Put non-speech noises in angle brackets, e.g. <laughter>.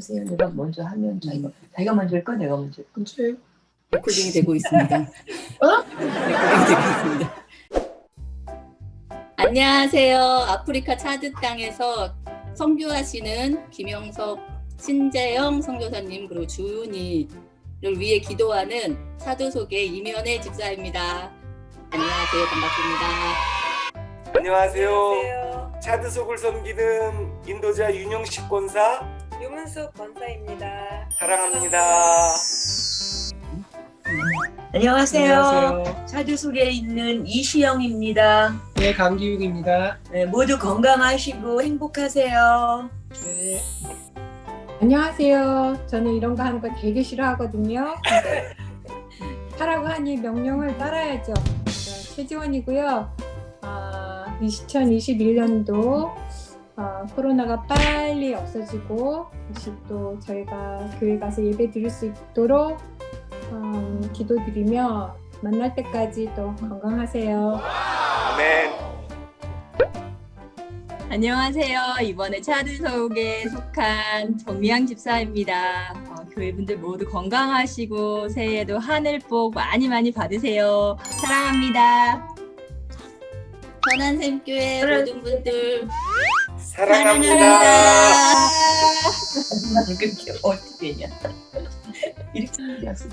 세연이가 먼저 하면 자기가 자기가 먼저 할까 내가 먼저 할까? 그치? 레코딩이 되고 있습니다. <laughs> 레코딩이 되고 있습니다. 안녕하세요. 아프리카 차드 땅에서 선교하시는 김영석, 신재영 선교사님 그리고 주은이를 위해 기도하는 사도속의 이면의 집사입니다. 안녕하세요. 반갑습니다. 안녕하세요. 차드 속을 섬기는 인도자 윤영식 권사 유문숙 권사입니다. 사랑합니다. 안녕하세요. 차주 속에 있는 이시영입니다. 네, 강기욱입니다. 네, 모두 건강하시고 행복하세요. 네. 안녕하세요. 저는 이런 거 하는 거 되게 싫어하거든요. 하라고 하니 명령을 따라야죠. 저 최지원이고요. 아, 2021년도 아, 코로나가 빨리 없어지고 다시 또 저희가 교회 가서 예배 드릴 수 있도록 음, 기도드리며 만날 때까지 또 건강하세요. 아멘. 안녕하세요. 이번에 차드속에 속한 정미양 집사입니다. 어, 교회분들 모두 건강하시고 새해에도 하늘 복 많이 많이 받으세요. 사랑합니다. 선한샘교회 모든 분들 사랑합니다. 이렇게 어떻게 했냐? 이렇게 얘기하세요.